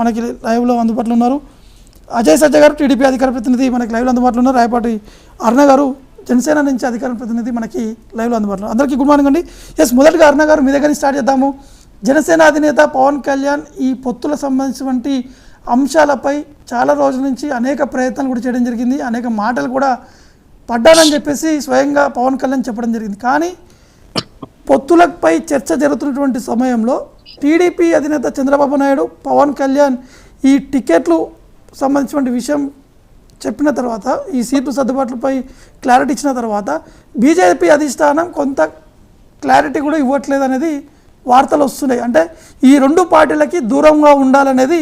మనకి లైవ్లో అందుబాటులో ఉన్నారు. అజయ్ సజ్జ గారు టీడీపీ అధికార ప్రతినిధి మనకి లైవ్లో అందుబాటులో ఉన్నారు. రాయపాటి అరుణ గారు జనసేన నుంచి అధికార ప్రతినిధి మనకి లైవ్లో అందుబాటులో అందరికీ గుడ్ మార్నింగ్ అండి. ఎస్ మొదటిగా అరుణ గారు మీ దగ్గర స్టార్ట్ చేద్దాము. జనసేన అధినేత పవన్ కళ్యాణ్ ఈ పొత్తుల సంబంధించినటువంటి అంశాలపై చాలా రోజుల నుంచి అనేక ప్రయత్నాలు కూడా చేయడం జరిగింది. అనేక మాటలు కూడా పడ్డానని చెప్పేసి స్వయంగా పవన్ కళ్యాణ్ చెప్పడం జరిగింది. కానీ పొత్తులపై చర్చ జరుగుతున్నటువంటి సమయంలో టీడీపీ అధినేత చంద్రబాబు నాయుడు పవన్ కళ్యాణ్ ఈ టికెట్లు సంబంధించినటువంటి విషయం చెప్పిన తర్వాత ఈ సీట్లు సర్దుబాట్లపై క్లారిటీ ఇచ్చిన తర్వాత బీజేపీ అధిష్టానం కొంత క్లారిటీ కూడా ఇవ్వట్లేదు అనేది వార్తలు వస్తున్నాయి. అంటే ఈ రెండు పార్టీలకి దూరంగా ఉండాలనేది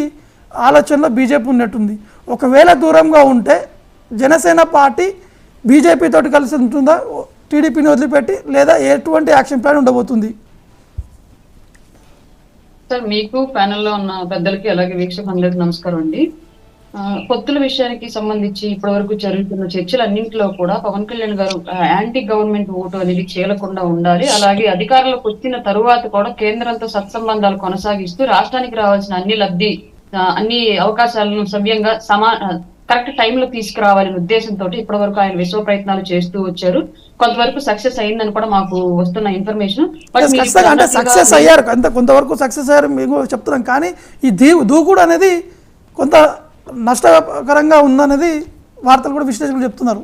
ఆలోచనలో బీజేపీ ఉన్నట్టుంది. ఒకవేళ దూరంగా ఉంటే జనసేన పార్టీ బీజేపీతో కలిసి ఉంటుందా? టీడీపీని వదిలిపెట్టి లేదా ఎటువంటి యాక్షన్ ప్లాన్ ఉండబోతుంది? సార్ మీకు ప్యానెల్లో ఉన్న పెద్దలకి అలాగే వీక్షకులందరికీ నమస్కారం అండి. కొత్తుల పొత్తుల విషయానికి సంబంధించి ఇప్పటి వరకు జరుగుతున్న చర్చలన్నింటిలో కూడా పవన్ కళ్యాణ్ గారు యాంటీ గవర్నమెంట్ ఓటు అనేది చేయకుండా ఉండాలి. అలాగే అధికారంలోకి వచ్చిన తరువాత కూడా కేంద్రంతో సత్సంబంధాలు కొనసాగిస్తూ రాష్ట్రానికి రావాల్సిన అన్ని లబ్ధి అన్ని అవకాశాలను సవ్యంగా సమా కరెక్ట్ టైంలో తీసుకురావాలనే ఉద్దేశంతో ఇప్పటి వరకు ఆయన విశ్వ ప్రయత్నాలు చేస్తూ వచ్చారు. కొంతవరకు సక్సెస్ అయిందని కూడా మాకు వస్తున్న ఇన్ఫర్మేషన్ అంటే సక్సెస్ అయ్యారు. అంత కొంతవరకు సక్సెస్ అయ్యారు మేము చెప్తున్నాం. కానీ ఈ దీ దూకుడు అనేది కొంత నష్టకరంగా ఉందనేది వార్తలు కూడా విశ్లేషకులు చెప్తున్నారు.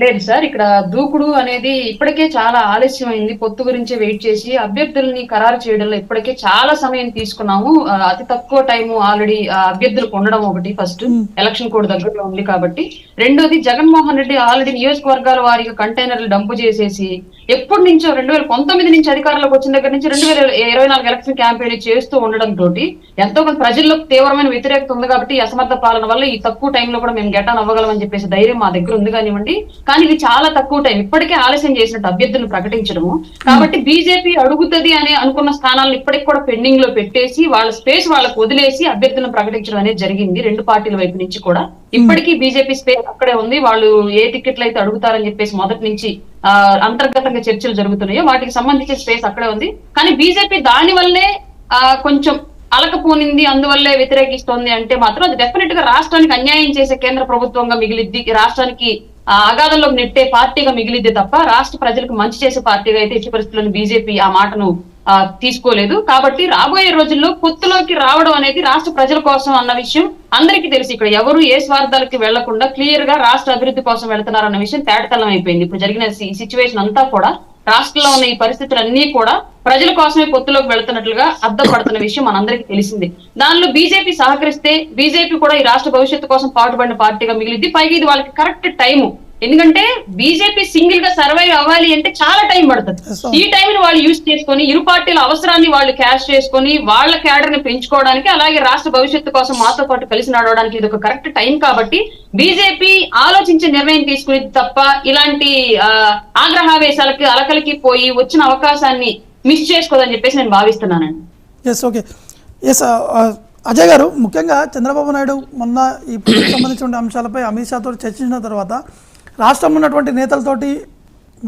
లేదు సార్ ఇక్కడ దూకుడు అనేది ఇప్పటికే చాలా ఆలస్యమైంది. పొత్తు గురించి వెయిట్ చేసి అభ్యర్థుల్ని ఖరారు చేయడంలో ఇప్పటికే చాలా సమయం తీసుకున్నాము. అతి తక్కువ టైం ఆల్రెడీ అభ్యర్థులకు ఉండడం ఒకటి ఫస్ట్. ఎలక్షన్ కోడ్ దగ్గరలో ఉంది కాబట్టి. రెండోది జగన్మోహన్ రెడ్డి ఆల్రెడీ నియోజకవర్గాల వారిగా కంటైనర్లు డంపు చేసేసి ఎప్పటి నుంచో రెండు వేల పంతొమ్మిది నుంచి అధికారంలోకి వచ్చిన దగ్గర నుంచి రెండు వేల ఇరవై నాలుగు ఎలక్షన్ క్యాంపెయిన్ చేస్తూ ఉండడం తోటి ఎంతో కొంత ప్రజల్లో తీవ్రమైన వ్యతిరేకత ఉంది కాబట్టి అసమర్థ పాలన వల్ల ఈ తక్కువ టైంలో కూడా మేము గెటాన్ అవ్వగలం అని చెప్పేసి ధైర్యం మా దగ్గర ఉంది కానివ్వండి. కానీ ఇది చాలా తక్కువ టైం ఇప్పటికే ఆలస్యం చేసినట్టు అభ్యర్థులను ప్రకటించడము. కాబట్టి బీజేపీ అడుగుతుంది అని అనుకున్న స్థానాలను ఇప్పటికి కూడా పెండింగ్లో పెట్టేసి వాళ్ళ స్పేస్ వాళ్ళకు వదిలేసి అభ్యర్థులను ప్రకటించడం అనేది జరిగింది. రెండు పార్టీల వైపు నుంచి కూడా. ఇప్పటికీ బీజేపీ స్పేస్ అక్కడే ఉంది. వాళ్ళు ఏ టికెట్లు అయితే అడుగుతారని చెప్పేసి మొదటి నుంచి ఆ, అంతర్గతంగా చర్చలు జరుగుతున్నాయో వాటికి సంబంధించిన స్పేస్ అక్కడే ఉంది. కానీ బీజేపీ దాని వల్లే ఆ, కొంచెం అలకపోనింది అందువల్లే వ్యతిరేకిస్తోంది అంటే మాత్రం అది డెఫినెట్గా రాష్ట్రానికి అన్యాయం చేసే కేంద్ర ప్రభుత్వంగా మిగిలిద్ది. రాష్ట్రానికి అగాధంలోకి నెట్టే పార్టీగా మిగిలింది తప్ప రాష్ట్ర ప్రజలకు మంచి చేసే పార్టీగా అయితే ఎట్టి పరిస్థితుల్లో బీజేపీ ఆ మాటను తీసుకోలేదు. కాబట్టి రాబోయే రోజుల్లో పొత్తులోకి రావడం అనేది రాష్ట్ర ప్రజల కోసం అన్న విషయం అందరికీ తెలుసు. ఇక్కడ ఎవరు ఏ స్వార్థాలకి వెళ్ళకుండా క్లియర్గా రాష్ట్ర అభివృద్ధి కోసం వెళ్తున్నారన్న విషయం తేటతలం అయిపోయింది. ఇప్పుడు జరిగిన సిచ్యువేషన్ అంతా కూడా రాష్ట్రంలో ఉన్న ఈ పరిస్థితులన్నీ కూడా ప్రజల కోసమే పొత్తులోకి వెళ్తున్నట్లుగా అర్థపడుతున్న విషయం మనందరికీ తెలిసింది. దానిలో బీజేపీ సహకరిస్తే బీజేపీ కూడా ఈ రాష్ట్ర భవిష్యత్తు కోసం పాటుపడిన పార్టీగా మిగిలింది పైగా ఇది వాళ్ళకి కరెక్ట్ టైము. ఎందుకంటే బీజేపీ సింగిల్గా సర్వైవ్ అవ్వాలి అంటే చాలా టైం పడుతుంది. ఈ టైం ని వాళ్ళు యూజ్ చేసుకొని ఇరు పార్టీల అవసరాన్ని వాళ్ళు క్యాష్ చేసుకొని వాళ్ళ క్యాడర్ని పెంచుకోవడానికి అలాగే రాష్ట్ర భవిష్యత్తు కోసం మాతో పాటు కలిసి నడవడానికి ఇది ఒక కరెక్ట్ టైం కాబట్టి బీజేపీ ఆలోచించే నిర్ణయం తీసుకునేది తప్ప ఇలాంటి ఆగ్రహావేశాలకి అలకలకి పోయి వచ్చిన అవకాశాన్ని మిస్ చేసుకోదని చెప్పేసి నేను భావిస్తున్నానండి. Yes okay yes Ajay garu ముఖ్యంగా చంద్రబాబు నాయుడు మొన్న ఈ సంబంధించిన అంశాలపై అమిత్ షాతో చర్చించిన తర్వాత రాష్ట్రంలో ఉన్నటువంటి నేతలతోటి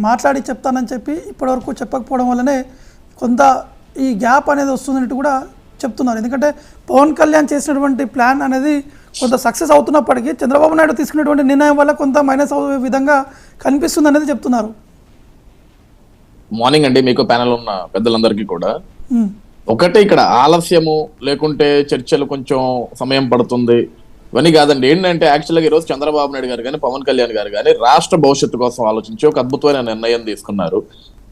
మాట్లాడి చెప్తానని చెప్పి ఇప్పటివరకు చెప్పకపోవడం వల్లనే కొంత ఈ గ్యాప్ అనేది వస్తుందన్నట్టు కూడా చెప్తున్నారు. ఎందుకంటే పవన్ కళ్యాణ్ చేసినటువంటి ప్లాన్ అనేది కొంత సక్సెస్ అవుతున్నప్పటికీ చంద్రబాబు నాయుడు తీసుకున్నటువంటి నిర్ణయం వల్ల కొంత మైనస్ అయ్యే విధంగా కనిపిస్తుంది అనేది చెప్తున్నారు. మార్నింగ్ అండి మీకు ప్యానల్ ఉన్న పెద్దలందరికీ కూడా. ఒకటే ఇక్కడ ఆలస్యము లేకుంటే చర్చలు కొంచెం సమయం పడుతుంది. ఇవన్నీ కాదండి. ఏంటంటే యాక్చువల్గా ఈరోజు చంద్రబాబు నాయుడు గారు కానీ పవన్ కళ్యాణ్ గారు కానీ రాష్ట్ర భవిష్యత్తు కోసం ఆలోచించి ఒక అద్భుతమైన నిర్ణయం తీసుకున్నారు.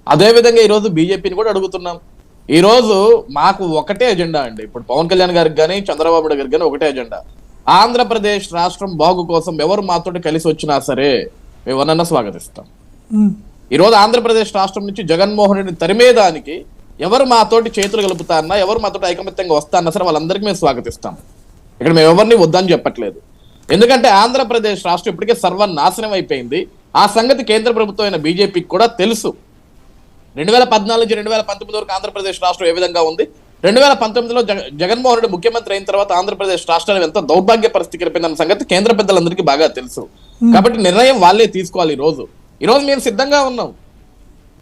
అదే విధంగా ఈ రోజు బీజేపీని కూడా అడుగుతున్నాం. ఈ రోజు మాకు ఒకటే ఎజెండా అండి. ఇప్పుడు పవన్ కళ్యాణ్ గారికి కానీ చంద్రబాబు నాయుడు గారికి కానీ ఒకటే ఎజెండా ఆంధ్రప్రదేశ్ రాష్ట్రం బాగు కోసం ఎవరు మాతోటి కలిసి వచ్చినా సరే మేమన్నా స్వాగతిస్తాం. ఉమ్, ఈ రోజు ఆంధ్రప్రదేశ్ రాష్ట్రం నుంచి జగన్మోహన్ రెడ్డిని తరిమేదానికి ఎవరు మాతోటి చేతులు కలుపుతా అన్నా ఎవరు మాతోటి ఐకమత్యంగా వస్తా అన్నా సరే వాళ్ళందరికీ మేము స్వాగతిస్తాం. ఇక్కడ మేము ఎవరిని వద్దని చెప్పట్లేదు. ఎందుకంటే ఆంధ్రప్రదేశ్ రాష్ట్రం ఇప్పటికే సర్వనాశనం అయిపోయింది. ఆ సంగతి కేంద్ర ప్రభుత్వం అయిన బీజేపీకి కూడా తెలుసు. రెండు వేల పద్నాలుగు నుంచి రెండు వేల పంతొమ్మిది వరకు ఆంధ్రప్రదేశ్ రాష్ట్రం ఏ విధంగా ఉంది? రెండు వేల పంతొమ్మిదిలో జగ జగన్మోహన్ రెడ్డి ముఖ్యమంత్రి అయిన తర్వాత ఆంధ్రప్రదేశ్ రాష్ట్రానికి ఎంత దౌర్భాగ్య పరిస్థితికి వెళ్ళిపోయిందన్న సంగతి కేంద్ర పెద్దలందరికీ బాగా తెలుసు. కాబట్టి నిర్ణయం వాళ్ళే తీసుకోవాలి ఈ రోజు ఈ రోజు మేము సిద్ధంగా ఉన్నాం.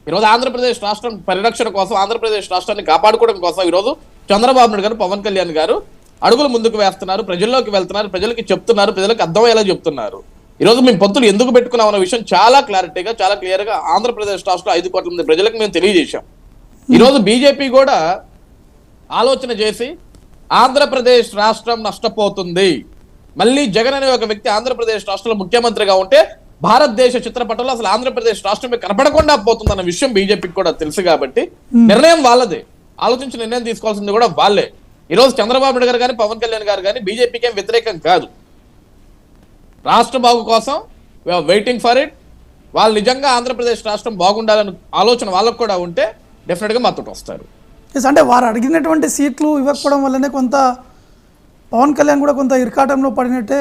ఈ రోజు ఆంధ్రప్రదేశ్ రాష్ట్రం పరిరక్షణ కోసం ఆంధ్రప్రదేశ్ రాష్ట్రాన్ని కాపాడుకోవడం కోసం ఈ రోజు చంద్రబాబు నాయుడు గారు పవన్ కళ్యాణ్ గారు అడుగులు ముందుకు వేస్తున్నారు ప్రజల్లోకి వెళ్తున్నారు ప్రజలకి చెప్తున్నారు ప్రజలకు అర్థమయ్యేలా చెప్తున్నారు. ఈ రోజు మేము పొత్తులు ఎందుకు పెట్టుకున్నాం అన్న విషయం చాలా క్లారిటీగా చాలా క్లియర్గా ఆంధ్రప్రదేశ్ రాష్ట్రంలో ఐదు కోట్ల మంది ప్రజలకు మేము తెలియజేశాం. ఈ రోజు బీజేపీ కూడా ఆలోచన చేసి ఆంధ్రప్రదేశ్ రాష్ట్రం నష్టపోతుంది. మళ్ళీ జగన్ అనే ఒక వ్యక్తి ఆంధ్రప్రదేశ్ రాష్ట్రంలో ముఖ్యమంత్రిగా ఉంటే భారతదేశ చిత్రపటంలో అసలు ఆంధ్రప్రదేశ్ రాష్ట్రమే కనపడకుండా పోతుందన్న విషయం బీజేపీకి కూడా తెలుసు కాబట్టి నిర్ణయం వాళ్ళదే. ఆలోచించి నిర్ణయం తీసుకోవాల్సింది కూడా వాళ్ళే. ఈ రోజు చంద్రబాబు నాయుడు గారు కానీ పవన్ కళ్యాణ్ గారు కానీ బీజేపీకి ఏం వ్యతిరేకం కాదు. రాష్ట్ర బాగు కోసం వెయిటింగ్ ఫర్ ఇట్ వాళ్ళు నిజంగా ఆంధ్రప్రదేశ్ రాష్ట్రం బాగుండాలని ఆలోచన వాళ్ళకు కూడా ఉంటే డెఫినెట్గా మాతో వస్తారు. అంటే వారు అడిగినటువంటి సీట్లు ఇవ్వకపోవడం వల్లనే కొంత పవన్ కళ్యాణ్ కూడా కొంత ఇరకాటంలో పడినట్టే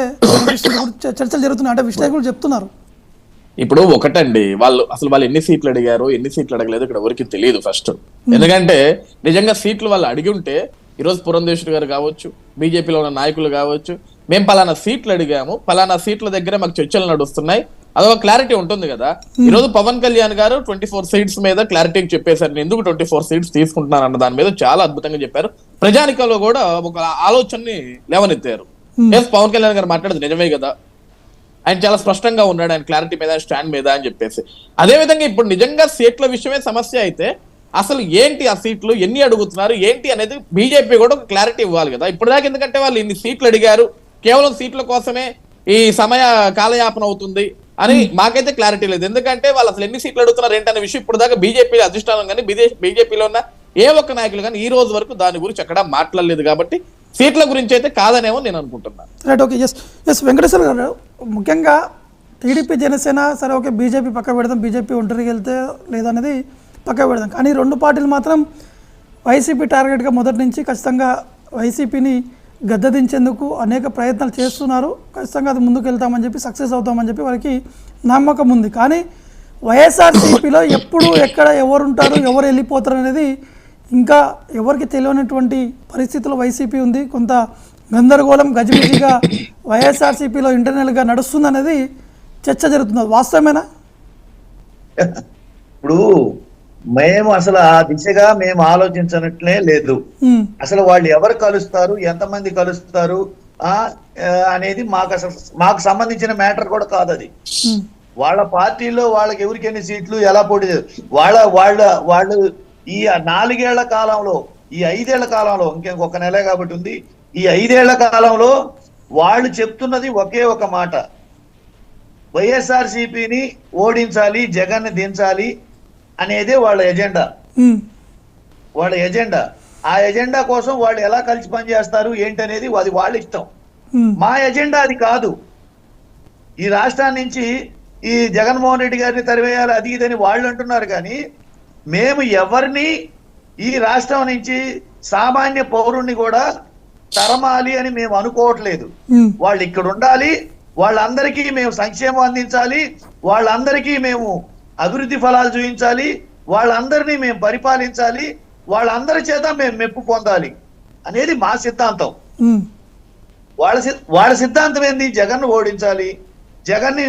చర్చలు జరుగుతున్నాయి. అంటే విశ్లేషకులు చెప్తున్నారు. ఇప్పుడు ఒకటండి వాళ్ళు అసలు వాళ్ళు ఎన్ని సీట్లు అడిగారు ఎన్ని సీట్లు అడగలేదు ఇక్కడ ఎవరికి తెలియదు ఫస్ట్ ఎందుకంటే నిజంగా సీట్లు వాళ్ళు అడిగి ఉంటే ఈ రోజు పురంధేశ్వరి గారు కావచ్చు బీజేపీలో ఉన్న నాయకులు కావచ్చు మేము పలానా సీట్లు అడిగాము పలానా సీట్ల దగ్గర మాకు చర్చలు నడుస్తున్నాయి. అదొక క్లారిటీ ఉంటుంది కదా. ఈ రోజు Pawan Kalyan garu twenty four seats మీద క్లారిటీ చెప్పేశారు. నేను ఎందుకు ట్వంటీ ఫోర్ సీట్స్ తీసుకుంటున్నాను అన్న దాని మీద చాలా అద్భుతంగా చెప్పారు. ప్రజానికంలో కూడా ఒక ఆలోచనని లేవనెత్తారు. ఎస్ పవన్ కళ్యాణ్ గారు మాట్లాడేది నిజమే కదా. ఆయన చాలా స్పష్టంగా ఉన్నాడు ఆయన క్లారిటీ మీద స్టాండ్ మీద అని చెప్పేసి. అదే విధంగా ఇప్పుడు నిజంగా సీట్ల విషయమే సమస్య అయితే అసలు ఏంటి ఆ సీట్లు? ఎన్ని అడుగుతున్నారు? ఏంటి అనేది బీజేపీ కూడా ఒక క్లారిటీ ఇవ్వాలి కదా. ఇప్పుడు దాకా ఎందుకంటే వాళ్ళు ఇన్ని సీట్లు అడిగారు. కేవలం సీట్ల కోసమే ఈ సమయ కాలయాపన అవుతుంది అని మాకైతే క్లారిటీ లేదు. ఎందుకంటే వాళ్ళు అసలు ఎన్ని సీట్లు అడుగుతున్నారు ఏంటనే విషయం ఇప్పుడు దాకా బీజేపీ అధిష్టానం కానీ బీజేపీలో ఉన్న ఏ ఒక్క నాయకులు కానీ ఈ రోజు వరకు దాని గురించి ఎక్కడా మాట్లాడలేదు కాబట్టి సీట్ల గురించి అయితే కాదనేమో నేను అనుకుంటున్నాను right okay. S S Venkateswara garu ముఖ్యంగా టీడీపీ జనసేన సరే ఓకే బీజేపీ పక్క పెడదాం బీజేపీ ఒంటరికి వెళ్తే లేదనేది పక్క పెడదాం. కానీ రెండు పార్టీలు మాత్రం వైసీపీ టార్గెట్గా మొదటి నుంచి ఖచ్చితంగా వైసీపీని గద్దదించేందుకు అనేక ప్రయత్నాలు చేస్తున్నారు. ఖచ్చితంగా అది ముందుకు వెళ్తామని చెప్పి సక్సెస్ అవుతామని చెప్పి వారికి నమ్మకం ఉంది. కానీ వైఎస్ఆర్సీపీలో ఎప్పుడు ఎక్కడ ఎవరు ఉంటారు ఎవరు వెళ్ళిపోతారు అనేది ఇంకా ఎవరికి తెలియనటువంటి పరిస్థితుల్లో వైసీపీ ఉంది. కొంత గందరగోళం గజిబిజిగా వైఎస్ఆర్సీపీలో ఇంటర్నల్గా నడుస్తుంది అనేది చర్చ జరుగుతుంది వాస్తవమేనా? ఇప్పుడు మేము అసలు ఆ దిశగా మేము ఆలోచించనట్లే లేదు. అసలు వాళ్ళు ఎవరు కలుస్తారు? ఎంతమంది కలుస్తారు? ఆ అనేది మాకు అసలు మాకు సంబంధించిన మ్యాటర్ కూడా కాదు అది. వాళ్ళ పార్టీలో వాళ్ళకి ఎవరికి ఎన్ని సీట్లు ఎలా పోటీ వాళ్ళ వాళ్ళ వాళ్ళు ఈ నాలుగేళ్ళ కాలంలో ఈ ఐదేళ్ళ కాలంలో ఇంకొక నెలే కాబట్టి ఉంది. ఈ ఐదేళ్ళ కాలంలో వాళ్ళు చెప్తున్నది ఒకే ఒక మాట. వైఎస్ఆర్ సిపిని ఓడించాలి జగన్ దించాలి అనేదే వాళ్ళ ఎజెండా. వాళ్ళ ఎజెండా. ఆ ఎజెండా కోసం వాళ్ళు ఎలా కలిసి పనిచేస్తారు ఏంటనేది అది వాళ్ళ ఇష్టం. మా ఎజెండా అది కాదు. ఈ రాష్ట్రాన్ని నుంచి ఈ జగన్మోహన్ రెడ్డి గారిని తరివేయాలి అది ఇదని వాళ్ళు అంటున్నారు కానీ మేము ఎవరిని ఈ రాష్ట్రం నుంచి సామాన్య పౌరుణ్ణి కూడా తరమాలి అని మేము అనుకోవట్లేదు. వాళ్ళు ఇక్కడ ఉండాలి వాళ్ళందరికీ మేము సంక్షేమం అందించాలి వాళ్ళందరికీ మేము అభివృద్ధి ఫలాలు చూపించాలి వాళ్ళందరినీ మేము పరిపాలించాలి వాళ్ళందరి చేత మేము మెప్పు పొందాలి అనేది మా సిద్ధాంతం. వాళ్ళ వాళ్ళ సిద్ధాంతం ఏంది? జగన్ ఓడించాలి జగన్ని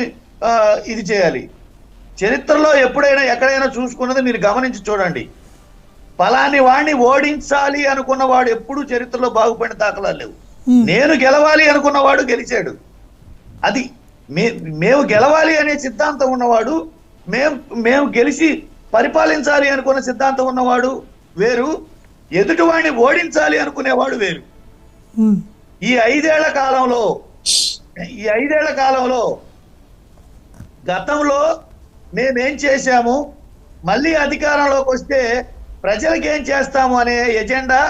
ఇది చేయాలి. చరిత్రలో ఎప్పుడైనా ఎక్కడైనా చూసుకున్నది మీరు గమనించి చూడండి. ఫలాని వాడిని ఓడించాలి అనుకున్నవాడు ఎప్పుడూ చరిత్రలో బాగుపడిన దాఖలాలు లేవు. నేను గెలవాలి అనుకున్నవాడు గెలిచాడు. అది మే మేము గెలవాలి అనే సిద్ధాంతం ఉన్నవాడు మేము మేము గెలిచి పరిపాలించాలి అనుకున్న సిద్ధాంతం ఉన్నవాడు వేరు ఎదుటివాడిని ఓడించాలి అనుకునేవాడు వేరు. ఈ ఐదేళ్ళ కాలంలో ఈ ఐదేళ్ళ కాలంలో గతంలో మేమేం చేశాము? మళ్ళీ అధికారంలోకి వస్తే ప్రజలకు ఏం చేస్తాము అనే ఎజెండా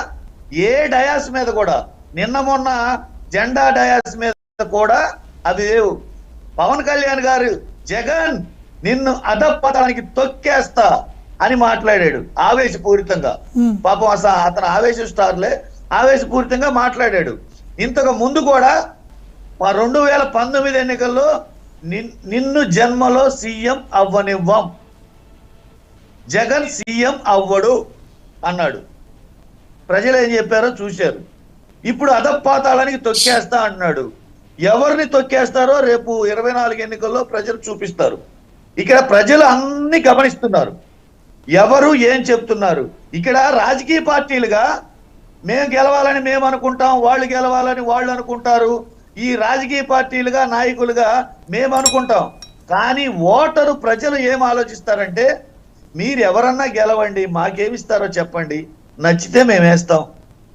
ఏ డయాస్ మీద కూడా నిన్న మొన్న జెండా డయాస్ మీద కూడా అవి లేవు. పవన్ కళ్యాణ్ గారు జగన్ నిన్ను అధపతానికి తొక్కేస్తా అని మాట్లాడాడు ఆవేశపూరితంగా. పాపం అసలు అతను ఆవేశ స్టార్లే ఆవేశపూరితంగా మాట్లాడాడు. ఇంతకు ముందు కూడా మా రెండు వేల పంతొమ్మిది ఎన్నికల్లో నిన్- నిన్ను జన్మలో సీఎం అవ్వనివ్వం. జగన్ సీఎం అవ్వడు అన్నాడు. ప్రజలు ఏం చెప్పారో చూశారు. ఇప్పుడు అధపాతాళానికి తొక్కేస్తా అన్నాడు. ఎవరిని తొక్కేస్తారో రేపు ఇరవై నాలుగు ఎన్నికల్లో ప్రజలు చూపిస్తారు. ఇక్కడ ప్రజలు అన్ని గమనిస్తున్నారు. ఎవరు ఏం చెప్తున్నారు? ఇక్కడ రాజకీయ పార్టీలుగా మేము గెలవాలని మేము అనుకుంటాం వాళ్ళు గెలవాలని వాళ్ళు అనుకుంటారు. ఈ రాజకీయ పార్టీలుగా నాయకులుగా మేము అనుకుంటాం. కానీ ఓటరు ప్రజలు ఏం ఆలోచిస్తారంటే మీరు ఎవరన్నా గెలవండి మాకేమిస్తారో చెప్పండి నచ్చితే మేము వేస్తాం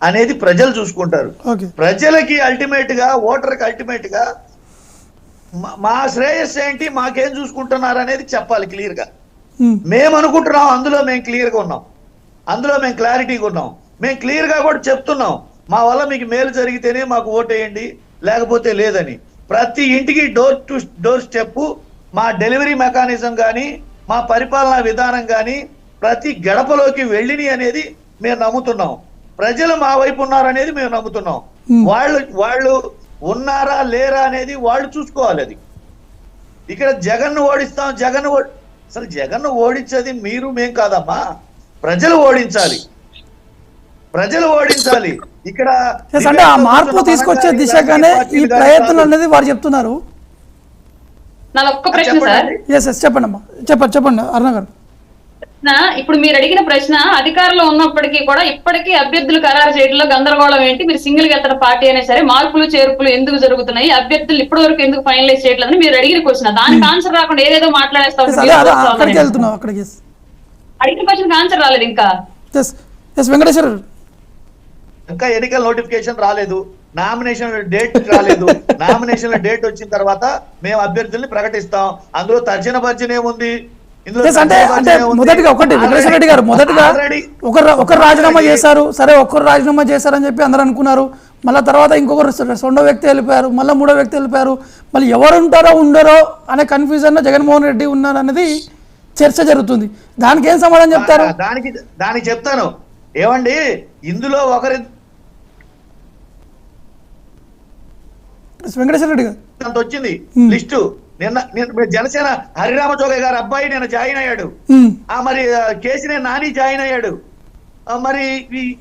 అనేది ప్రజలు చూసుకుంటారు. ప్రజలకి అల్టిమేట్గా ఓటర్కి అల్టిమేట్గా మా- శ్రేయస్సు ఏంటి? మాకేం చూసుకుంటున్నారు అనేది చెప్పాలి క్లియర్గా. మేము అనుకుంటున్నాం అందులో మేము క్లియర్గా ఉన్నాం. అందులో మేము క్లారిటీగా ఉన్నాం. మేము క్లియర్గా కూడా చెప్తున్నాం. మా వల్ల మీకు మేలు జరిగితేనే మాకు ఓటేయండి లేకపోతే లేదని. ప్రతి ఇంటికి డోర్ టు డోర్ స్టెప్ మా డెలివరీ మెకానిజం కానీ మా పరిపాలనా విధానం కానీ ప్రతి గడపలోకి వెళ్ళిని అనేది మేము నమ్ముతున్నాం. ప్రజలు మా వైపు ఉన్నారనేది మేము నమ్ముతున్నాం. వాళ్ళు వాళ్ళు ఉన్నారా లేరా అనేది వాళ్ళు చూసుకోవాలి అది. ఇక్కడ జగన్ ఓడిస్తాం జగన్ అసలు జగన్ ఓడించేది మీరు మేం కాదమ్మా. ప్రజలు ఓడించాలి. ప్రజలు ఓడించాలి. ఇక్కడ అంటే ఆ మార్పు తీసుకొచ్చే దిశగానే ఈ ప్రయత్నం అనేది వారు చెప్తున్నారు. చెప్పండి. అమ్మా చెప్పండి చెప్పండి అరుణ గారు. ఇప్పుడు మీరు అడిగిన ప్రశ్న అధికారంలో ఉన్నప్పటికీ కూడా ఇప్పటికీ అభ్యర్థులు ఖరారు చేయడంలో గందరగోళం ఏంటి? మీరు సింగిల్గా పార్టీ అయినా సరే మార్పులు చేర్పులు ఎందుకు జరుగుతున్నాయి? అభ్యర్థులు ఇప్పటి వరకు ఎందుకు ఫైనలైజ్ చేయట్లేదని మీరు అడిగిన క్వశ్చన్. దానికి ఆన్సర్ రాకుండా ఏదేదో మాట్లాడేస్తా అడిగిన క్వశ్చన్ ఆన్సర్ రాలేదు ఇంకా. వెంకటేశ్వర ఇంకా ఎన్నికల నోటిఫికేషన్ రాలేదు. నామినేషన్ డేట్ రాలేదు. నామినేషన్ డేట్ వచ్చిన తర్వాత మేము అభ్యర్థుల్ని ప్రకటిస్తాం. అందులో తర్జన భర్జన ఏముంది? అంటే అంటే? మొదటిగా ఒకటి వెంకటేశ్వర రెడ్డి గారు మొదటిగా ఒకరు ఒకరు రాజీనామా చేశారు. సరే ఒక్కరు రాజీనామా చేశారని చెప్పి అందరూ అనుకున్నారు. మళ్ళీ తర్వాత ఇంకొకరు రెండో వ్యక్తి వెళ్ళిపోయారు. మళ్ళీ మూడో వ్యక్తి వెళ్ళిపోయారు. మళ్ళీ ఎవరు ఉంటారో ఉండరో అనే కన్ఫ్యూజన్ జగన్మోహన్ రెడ్డి ఉన్నారు అనేది చర్చ జరుగుతుంది. దానికి ఏం సమాధానం చెప్తారు? దానికి దానికి చెప్తాను. ఏమండి? ఇందులో ఒకరి వెంకటేశ్వర రెడ్డి గారు. వచ్చింది. లిస్టు. నిన్న నిన్న జనసేన హరిరామ గారు అబ్బాయి నిన్న జాయిన్ అయ్యాడు. ఆ మరి కేసినే నాని జాయిన్ అయ్యాడు. మరి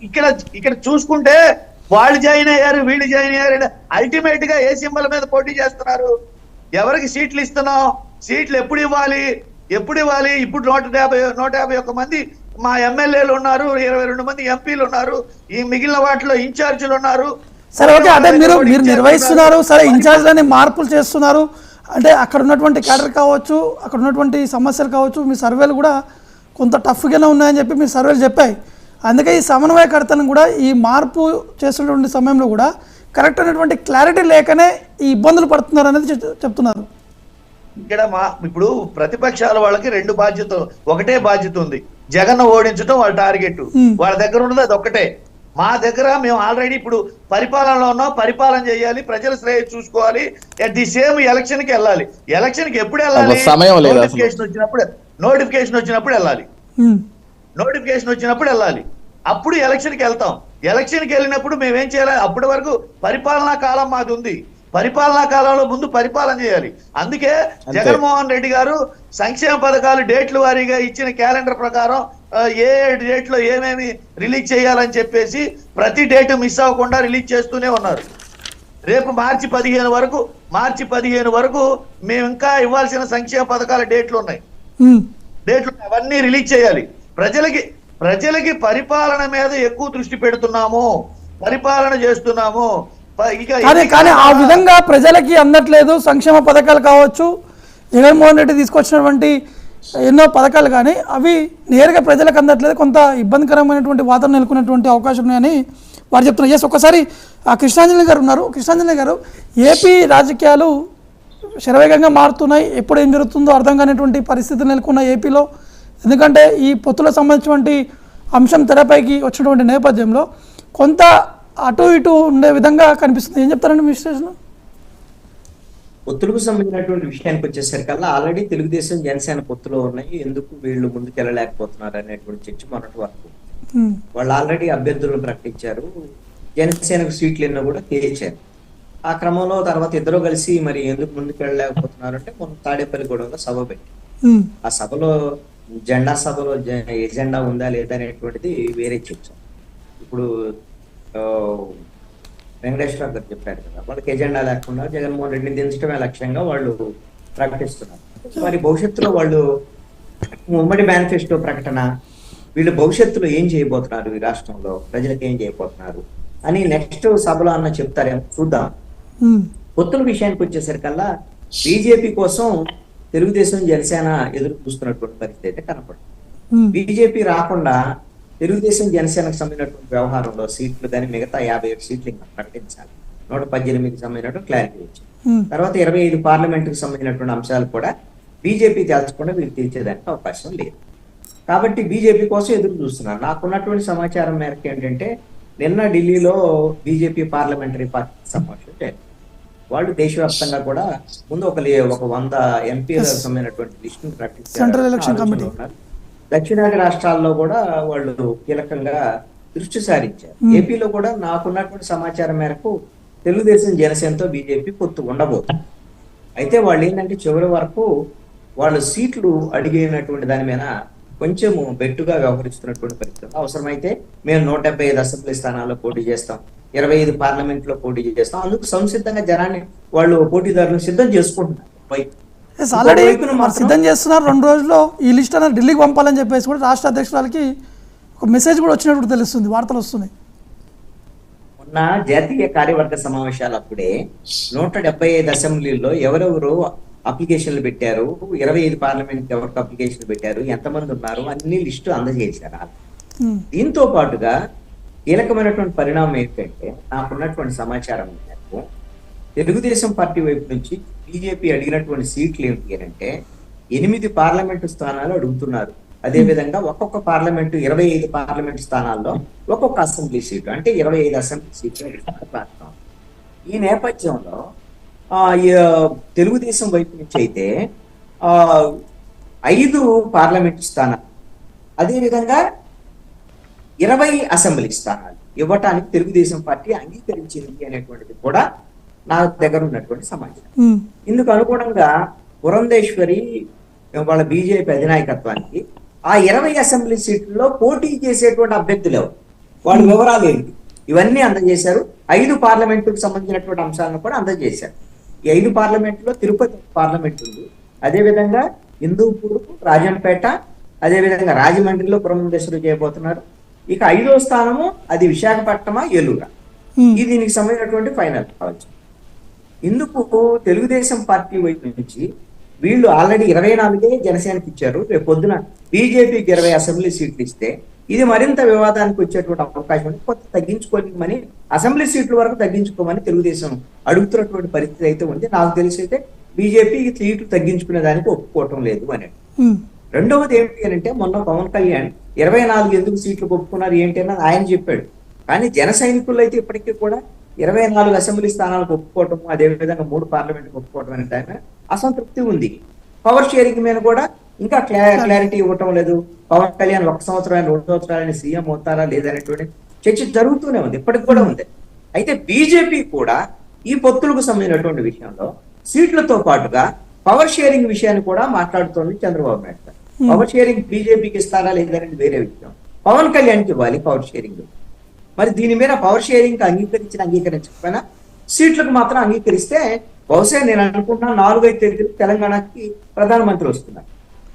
ఇక్కడ ఇక్కడ చూసుకుంటే వాళ్ళు జాయిన్ అయ్యారు వీళ్ళు జాయిన్ అయ్యారు అల్టిమేట్గా ఏ సింబల్ మీద పోటీ చేస్తున్నారు? ఎవరికి సీట్లు ఇస్తున్నాం? సీట్లు ఎప్పుడు ఇవ్వాలి? ఎప్పుడు ఇవ్వాలి? ఇప్పుడు నూట యాభై నూట యాభై ఒక్క మంది మా ఎమ్మెల్యేలు ఉన్నారు ఇరవై రెండు మంది ఎంపీలు ఉన్నారు ఈ మిగిలిన వాటిలో ఇన్ఛార్జీలు ఉన్నారు. సరే ఓకే అంటే మీరు మీరు నిర్వహిస్తున్నారు సరే ఇన్ఛార్జ్లని మార్పులు చేస్తున్నారు. అంటే అక్కడ ఉన్నటువంటి క్యాడర్ కావచ్చు అక్కడ ఉన్నటువంటి సమస్యలు కావచ్చు మీ సర్వేలు కూడా కొంత టఫ్గానే ఉన్నాయని చెప్పి మీ సర్వేలు చెప్పాయి. అందుకే ఈ సమన్వయకర్తను కూడా ఈ మార్పు చేస్తున్నటువంటి సమయంలో కూడా కరెక్ట్ అయినటువంటి క్లారిటీ లేకనే ఈ ఇబ్బందులు పడుతున్నారు అనేది చెప్- చెప్తున్నారు. ఇక్కడ మా ఇప్పుడు ప్రతిపక్షాల వాళ్ళకి రెండు బాధ్యతలు ఒకటే బాధ్యత ఉంది. జగన్ ఓడించడం వాళ్ళ టార్గెట్. వాళ్ళ దగ్గర ఉన్నది అది ఒక్కటే. మా దగ్గర మేము ఆల్రెడీ ఇప్పుడు పరిపాలనలో ఉన్నాం పరిపాలన చేయాలి ప్రజల శ్రేయస్ చూసుకోవాలి అట్ ది సేమ్ ఎలక్షన్కి వెళ్ళాలి. ఎలక్షన్కి ఎప్పుడు వెళ్ళాలి. నోటిఫికేషన్ వచ్చినప్పుడు నోటిఫికేషన్ వచ్చినప్పుడు వెళ్ళాలి. నోటిఫికేషన్ వచ్చినప్పుడు వెళ్ళాలి. అప్పుడు ఎలక్షన్కి వెళ్తాం. ఎలక్షన్కి వెళ్ళినప్పుడు మేమేం చేయాలి? అప్పటి వరకు పరిపాలనా కాలం మాది ఉంది. పరిపాలనా కాలంలో ముందు పరిపాలన చేయాలి. అందుకే జగన్మోహన్ రెడ్డి గారు సంక్షేమ పథకాలు డేట్ల వారీగా ఇచ్చిన క్యాలెండర్ ప్రకారం ఏ డేట్లో ఏమేమి రిలీజ్ చేయాలని చెప్పేసి ప్రతి డేట్ మిస్ అవ్వకుండా రిలీజ్ చేస్తూనే ఉన్నారు. రేపు మార్చి పదిహేను వరకు మార్చి పదిహేను వరకు మేము ఇంకా ఇవ్వాల్సిన సంక్షేమ పథకాల డేట్లు ఉన్నాయి. డేట్లు అవన్నీ రిలీజ్ చేయాలి. ప్రజలకి ప్రజలకి పరిపాలన మీద ఎక్కువ దృష్టి పెడుతున్నాము. పరిపాలన చేస్తున్నాము. కానీ కానీ ఆ విధంగా ప్రజలకి అందట్లేదు సంక్షేమ పథకాలు కావచ్చు జగన్మోహన్ రెడ్డి తీసుకొచ్చినటువంటి ఎన్నో పథకాలు కానీ అవి నేరుగా ప్రజలకు అందట్లేదు కొంత ఇబ్బందికరమైనటువంటి వాతావరణం నెలకొన్నటువంటి అవకాశం ఉన్నాయని వారు చెప్తున్నారు. ఎస్ ఒకసారి ఆ కృష్ణాంజలి గారు ఉన్నారు. కృష్ణాంజలి గారు ఏపీ రాజకీయాలు శరవేగంగా మారుతున్నాయి. ఎప్పుడు ఏం జరుగుతుందో అర్థం కానిటువంటి పరిస్థితులు నెలకొన్న ఏపీలో. ఎందుకంటే ఈ పొత్తులకు సంబంధించినటువంటి అంశం తెరపైకి వచ్చినటువంటి నేపథ్యంలో కొంత అటు ఇటు ఉండే విధంగా కనిపిస్తుంది. ఏం చెప్తారండి మీ విశ్లేషణ? పొత్తులకు సంబంధించినటువంటి విషయానికి వచ్చేసరికల్లా ఆల్రెడీ తెలుగుదేశం జనసేన పొత్తులో ఉన్నాయి. ఎందుకు వీళ్ళు ముందుకు వెళ్ళలేకపోతున్నారు అనేటువంటి చర్చ మొన్నటి వరకు. వాళ్ళు ఆల్రెడీ అభ్యర్థులను ప్రకటించారు. జనసేనకు సీట్లు ఎన్నో కూడా తేల్చారు ఆ క్రమంలో తర్వాత ఇద్దరు కలిసి మరి ఎందుకు ముందుకు వెళ్ళలేకపోతున్నారు అంటే మొన్న తాడేపల్లిగూడెంలో సభ పెట్టి. ఆ సభలో జెండా సభలో ఎజెండా ఉందా లేదా అనేటువంటిది వేరే చర్చ. ఇప్పుడు వెంకటేశ్వర గారు చెప్పారు కదా వాళ్ళకి ఎజెండా లేకుండా జగన్మోహన్ రెడ్డిని దించడమే లక్ష్యంగా వాళ్ళు ప్రకటిస్తున్నారు. మరి భవిష్యత్తులో వాళ్ళు ఉమ్మడి మేనిఫెస్టో ప్రకటన వీళ్ళు భవిష్యత్తులో ఏం చేయబోతున్నారు ఈ రాష్ట్రంలో? ప్రజలకు ఏం చేయబోతున్నారు? అని నెక్స్ట్ సభలో అన్న చెప్తారేమో చూద్దాం. పొత్తుల విషయానికి వచ్చేసరికల్లా బీజేపీ కోసం తెలుగుదేశం జనసేన ఎదురు చూస్తున్నటువంటి పరిస్థితి అయితే కనపడుతుంది. బీజేపీ రాకుండా తెలుగుదేశం జనసేనకు సంబంధించినటువంటి వ్యవహారంలో సీట్లు కానీ మిగతా యాభై ఏడు సీట్లు ఇంకా ప్రకటించాలి. నూట పద్దెనిమిదికి సంబంధించినటువంటి క్లారిటీ వచ్చింది తర్వాత ఇరవై ఐదు పార్లమెంటుకు సంబంధించినటువంటి అంశాలు కూడా బీజేపీ తేల్చకుండా వీళ్ళు తీర్చేదానికి అవకాశం లేదు. కాబట్టి బీజేపీ కోసం ఎదురు చూస్తున్నారు. నాకున్నటువంటి సమాచారం మేరకు ఏంటంటే నిన్న ఢిల్లీలో బీజేపీ పార్లమెంటరీ పార్టీ సమావేశం జరిగింది. వాళ్ళు దేశవ్యాప్తంగా కూడా ముందు ఒక లే- ఒక వంద ఎంపీలకు సంబంధించినటువంటి లిస్టును ప్రకటించారు. దక్షిణాది రాష్ట్రాల్లో కూడా వాళ్ళు కీలకంగా దృష్టి సారించారు. ఏపీలో కూడా నాకున్నటువంటి సమాచారం మేరకు తెలుగుదేశం జనసేనతో బీజేపీ పొత్తు ఉండబోతుంది అయితే వాళ్ళు ఏంటంటే చివరి వరకు వాళ్ళు సీట్లు అడిగినటువంటి దాని మీద కొంచెము బెట్టుగా వ్యవహరిస్తున్నటువంటి పరిస్థితి అవసరమైతే మేము నూట డెబ్బై ఐదు అసెంబ్లీ స్థానాల్లో పోటీ చేస్తాం. ఇరవై ఐదు పార్లమెంట్లో పోటీ చేస్తాం. అందుకు సంసిద్ధంగా జనాన్ని వాళ్ళు పోటీదారులను సిద్ధం చేసుకుంటున్నారు. పై- ఆల్రెడీ సిద్ధం చేస్తున్నారు. రెండు రోజుల్లో ఈ లిస్ట్ అనేది ఢిల్లీకి పంపాలని చెప్పేసి కూడా రాష్ట్ర అధ్యక్షురాలకి ఒక మెసేజ్ కూడా వచ్చినట్టు తెలుస్తుంది వార్తలు వస్తున్నాయి. మొన్న జాతీయ కార్యవర్గ సమావేశాలు అప్పుడే నూట డెబ్బై ఐదు అసెంబ్లీల్లో ఎవరెవరు అప్లికేషన్లు పెట్టారు? ఇరవై ఐదు పార్లమెంట్ ఎవరికి అప్లికేషన్లు పెట్టారు? ఎంతమంది ఉన్నారు? అన్ని లిస్టు అందజేశారు? దీంతో పాటుగా కీలకమైనటువంటి పరిణామం ఏంటంటే నాకున్నటువంటి సమాచారం మేరకు తెలుగుదేశం పార్టీ వైపు నుంచి బీజేపీ అడిగినటువంటి సీట్లు ఏమిటి అని అంటే ఎనిమిది పార్లమెంటు స్థానాలు అడుగుతున్నారు. అదే విధంగా ఒక్కొక్క పార్లమెంటు ఇరవై ఐదు పార్లమెంటు స్థానాల్లో ఒక్కొక్క అసెంబ్లీ సీటు అంటే ఇరవై ఐదు అసెంబ్లీ సీట్లు అడుగుతున్నారు ఈ నేపథ్యంలో ఆ, తెలుగుదేశం వైపు నుంచి అయితే ఆ ఐదు పార్లమెంటు స్థానాలు అదేవిధంగా ఇరవై అసెంబ్లీ స్థానాలు ఇవ్వటానికి తెలుగుదేశం పార్టీ అంగీకరించింది అనేటువంటిది కూడా నా దగ్గర ఉన్నటువంటి సమాచారం ఇందుకు అనుగుణంగా పురంధేశ్వరి వాళ్ళ బీజేపీ అధినాయకత్వానికి ఆ ఇరవై అసెంబ్లీ సీట్లలో పోటీ చేసేటువంటి అభ్యర్థులు ఎవరు? వాళ్ళ వివరాలు ఏంటి? ఇవన్నీ అందజేశారు. ఐదు పార్లమెంటుకు సంబంధించినటువంటి అంశాలను కూడా అందజేశారు. ఈ ఐదు పార్లమెంట్లో తిరుపతి పార్లమెంట్ ఉంది. అదేవిధంగా హిందూపూర్ రాజంపేట అదేవిధంగా రాజమండ్రిలో పురంధేశ్వరి చేయబోతున్నారు. ఇక ఐదో స్థానము అది విశాఖపట్నమా ఏలూరా? ఇది దీనికి సంబంధించినటువంటి ఫైనల్ కావచ్చు ఇందుకు తెలుగుదేశం పార్టీ వైపు నుంచి వీళ్ళు ఆల్రెడీ ఇరవై నాలుగే జనసేనకి ఇచ్చారు. రేపు పొద్దున బీజేపీకి ఇరవై అసెంబ్లీ సీట్లు ఇస్తే ఇది మరింత వివాదానికి వచ్చేటువంటి అవకాశం ఉంది. కొంత తగ్గించుకోమని అసెంబ్లీ సీట్ల వరకు తగ్గించుకోమని తెలుగుదేశం అడుగుతున్నటువంటి పరిస్థితి అయితే ఉంది. నాకు తెలిసి అయితే బీజేపీ సీట్లు తగ్గించుకునే దానికి ఒప్పుకోవటం లేదు అని. రెండవది ఏంటి అని అంటే మొన్న పవన్ కళ్యాణ్ ఇరవై నాలుగు ఎందుకు సీట్లు ఒప్పుకున్నారు ఏంటి అన్నది ఆయన చెప్పాడు. కానీ జన సైనికులు అయితే ఇప్పటికీ కూడా ఇరవై నాలుగు అసెంబ్లీ స్థానాలకు ఒప్పుకోవటం అదేవిధంగా మూడు పార్లమెంట్ ఒప్పుకోవటం అనే మీద అసంతృప్తి ఉంది. పవర్ షేరింగ్ మీద కూడా ఇంకా క్లా- క్లారిటీ ఇవ్వటం లేదు. పవన్ కళ్యాణ్ ఒక సంవత్సరం రెండు సంవత్సరాలని సీఎం అవుతారా లేదనేటువంటి చర్చ జరుగుతూనే ఉంది ఇప్పటికి కూడా ఉంది. అయితే బీజేపీ కూడా ఈ పొత్తులకు సంబంధించినటువంటి విషయంలో సీట్లతో పాటుగా పవర్ షేరింగ్ విషయాన్ని కూడా మాట్లాడుతోంది చంద్రబాబు నాయుడు గారు. పవర్ షేరింగ్ బీజేపీకి ఇస్తారా లేదనేది వేరే విషయం. పవన్ కళ్యాణ్కి ఇవ్వాలి పవర్ షేరింగ్ మరి దీని మీద పవర్ షేరింగ్ అంగీకరించిన అంగీకరించకపోయినా సీట్లకు మాత్రం అంగీకరిస్తే బహుశా నేను అనుకుంటున్నా నాలుగైదు తేదీలు తెలంగాణకి ప్రధానమంత్రి వస్తున్నారు.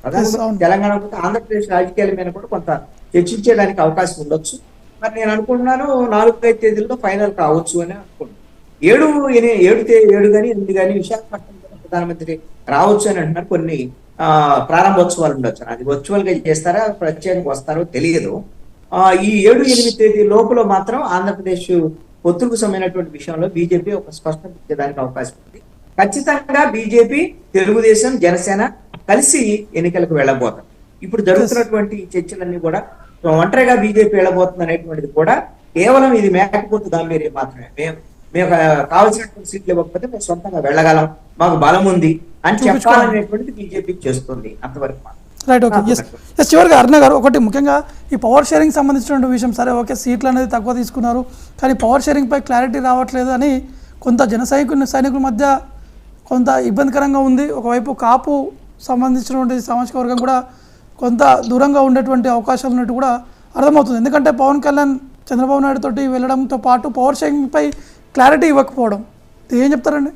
ప్రధానమంత్రి. తెలంగాణ ఆంధ్రప్రదేశ్ రాజకీయాల మీద కూడా కొంత చర్చించేదానికి అవకాశం ఉండొచ్చు. మరి నేను అనుకుంటున్నాను నాలుగైదు తేదీల్లో ఫైనల్ కావచ్చు అని అనుకుంటున్నాను ఏడు ఏడు ఏడు కానీ ఎనిమిది కానీ విశాఖపట్నం ప్రధానమంత్రి రావచ్చు అని అంటున్నారు. కొన్ని ఆ, ప్రారంభోత్సవాలు ఉండొచ్చు. అది వర్చువల్గా చేస్తారా? ప్రత్యేకంగా వస్తారో తెలియదు. ఈ ఏడు ఎనిమిది తేదీ లోపల మాత్రం ఆంధ్రప్రదేశ్ పొత్తులకు సంబంధించినటువంటి విషయంలో బీజేపీ ఒక స్పష్టత ఇచ్చేదానికి అవకాశం ఉంది. ఖచ్చితంగా బీజేపీ తెలుగుదేశం జనసేన కలిసి ఎన్నికలకు వెళ్ళబోతారు ఇప్పుడు జరుగుతున్నటువంటి చర్చలన్నీ కూడా ఒంటరిగా బీజేపీ వెళ్ళబోతుంది అనేటువంటిది కూడా కేవలం ఇది మేకపోతు గాంభీర్యం మాత్రమే. మేము మేము కావాల్సినటువంటి సీట్లు ఇవ్వకపోతే మేము సొంతంగా వెళ్ళగలం మాకు బలం ఉంది అని చెప్పాలనేటువంటిది బీజేపీ చేస్తుంది అంతవరకు మాత్రం. రైట్ ఓకే ఎస్ ఎస్ చివరిగా అరుణ గారు ఒకటి ముఖ్యంగా ఈ పవర్ షేరింగ్ సంబంధించినటువంటి విషయం. సరే ఓకే సీట్లు అనేది తక్కువ తీసుకున్నారు. కానీ పవర్ షేరింగ్పై క్లారిటీ రావట్లేదు అని కొంత జన సైనికుల సైనికుల మధ్య కొంత ఇబ్బందికరంగా ఉంది. ఒకవైపు కాపు సంబంధించినటువంటి సామాజిక వర్గం కూడా కొంత దూరంగా ఉండేటువంటి అవకాశాలు ఉన్నట్టు కూడా అర్థమవుతుంది. ఎందుకంటే పవన్ కళ్యాణ్ చంద్రబాబు నాయుడు తోటి వెళ్ళడంతో పాటు పవర్ షేరింగ్పై క్లారిటీ ఇవ్వకపోవడం. ఏం చెప్తారండి?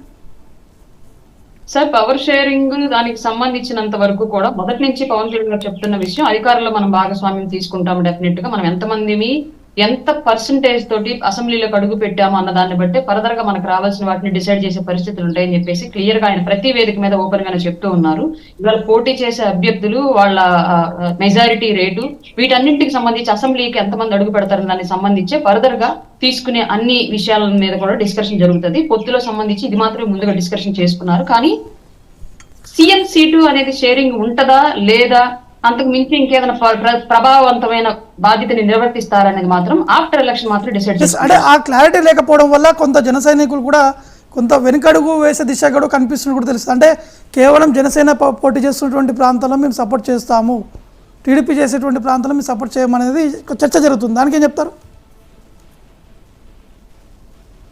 సార్ పవర్ షేరింగ్ దానికి సంబంధించినంత వరకు కూడా మొదటి నుంచి పవన్ కళ్యాణ్ గారు చెప్తున్న విషయం అధికారంలో మనం భాగస్వామ్యం తీసుకుంటాము డెఫినెట్గా. మనం ఎంతమందిని ఎంత పర్సంటేజ్ తోటి అసెంబ్లీలోకి అడుగు పెట్టాము అన్న దాన్ని బట్టి ఫర్దర్గా మనకు రావాల్సిన వాటిని డిసైడ్ చేసే పరిస్థితులు ఉంటాయని చెప్పేసి క్లియర్గా ఆయన ప్రతి వేదిక మీద ఓపెన్ గానే చెప్తూ ఉన్నారు. ఇవాళ పోటీ చేసే అభ్యర్థులు వాళ్ళ మెజారిటీ రేటు వీటన్నింటికి సంబంధించి అసెంబ్లీకి ఎంతమంది అడుగు పెడతారని దానికి సంబంధించి ఫర్దర్గా తీసుకునే అన్ని విషయాల మీద కూడా డిస్కషన్ జరుగుతుంది. పొత్తులో సంబంధించి ఇది మాత్రమే ముందుగా డిస్కషన్ చేసుకున్నారు. కానీ సీఎం సీటు అనేది షేరింగ్ ఉంటదా లేదా అంతకు మించి ఇంకేదైనా ప్ర- ప్ర- ప్రభావవంతమైన బాధ్యతని నిర్వర్తిస్తారనేది మాత్రం ఆఫ్టర్ ఎలక్షన్ మాత్రం డిసైడ్ అంటే ఆ క్లారిటీ లేకపోవడం వల్ల కొంత జన సైనికులు కూడా కొంత వెనుకడుగు వేసే దిశ కూడా కనిపిస్తున్నట్టు కూడా తెలుస్తుంది. అంటే కేవలం జనసేన పోటీ చేస్తున్నటువంటి ప్రాంతాల్లో మేము సపోర్ట్ చేస్తాము. టీడీపీ చేసేటువంటి ప్రాంతాల్లో మేము సపోర్ట్ చేయమనేది చర్చ జరుగుతుంది. దానికి ఏం చెప్తారు?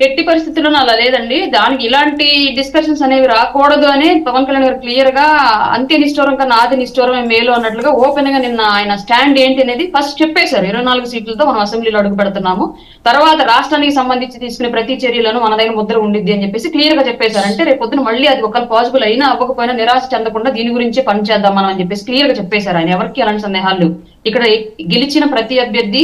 ఎట్టి పరిస్థితుల్లోనూ అలా లేదండి దానికి ఇలాంటి డిస్కషన్స్ అనేవి రాకూడదు అని పవన్ కళ్యాణ్ గారు క్లియర్గా అంత్య నిష్ఠూరం కన్నా ఆది నిష్ఠూరమే మేలు అన్నట్లుగా ఓపెన్గా నిన్న ఆయన స్టాండ్ ఏంటి అనేది ఫస్ట్ చెప్పేశారు. ఇరవై నాలుగు సీట్లతో మనం అసెంబ్లీలో అడుగు పెడుతున్నాము. తర్వాత రాష్ట్రానికి సంబంధించి తీసుకునే ప్రతి చర్యలను మన దగ్గర ముద్ర ఉండిద్ది అని చెప్పేసి క్లియర్గా చెప్పేశారు అంటే రేపు పొద్దున మళ్ళీ అది ఒకవేళ పాసిబుల్ అయినా అవ్వకపోయినా నిరాశ చెందకుండా దీని గురించే పనిచేద్దాం మనం అని చెప్పేసి క్లియర్గా చెప్పేశారు ఆయన. ఎవరికి అలాంటి సందేహాలు ఇక్కడ గెలిచిన ప్రతి అభ్యర్థి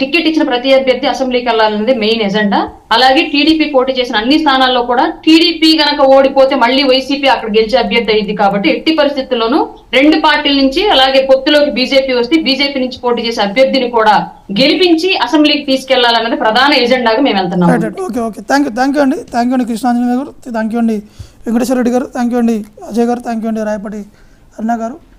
టికెట్ ఇచ్చిన ప్రతి అభ్యర్థి అసెంబ్లీకి వెళ్ళాలనేది మెయిన్ ఎజెండా. అలాగే టీడీపీ పోటీ చేసిన అన్ని స్థానాల్లో కూడా టీడీపీ గనక ఓడిపోతే మళ్ళీ వైసీపీ అక్కడ గెలిచే అభ్యర్థి అయింది కాబట్టి ఎట్టి పరిస్థితుల్లోనూ రెండు పార్టీల నుంచి అలాగే పొత్తులోకి బీజేపీ వస్తే బీజేపీ నుంచి పోటీ చేసే అభ్యర్థిని కూడా గెలిపించి అసెంబ్లీకి తీసుకెళ్ళాలన్నది ప్రధాన ఎజెండాగా మేము వెళ్తున్నాం. Okay okay thank you thank you అండి. థ్యాంక్ యూ అండి కృష్ణాంజనేయ గారు. థ్యాంక్ యూ అండి వెంకటేశ్వర రెడ్డి గారు. థ్యాంక్ యూ అండి అజయ్ గారు. థ్యాంక్ యూ అండి రాయపటి అరుణ గారు.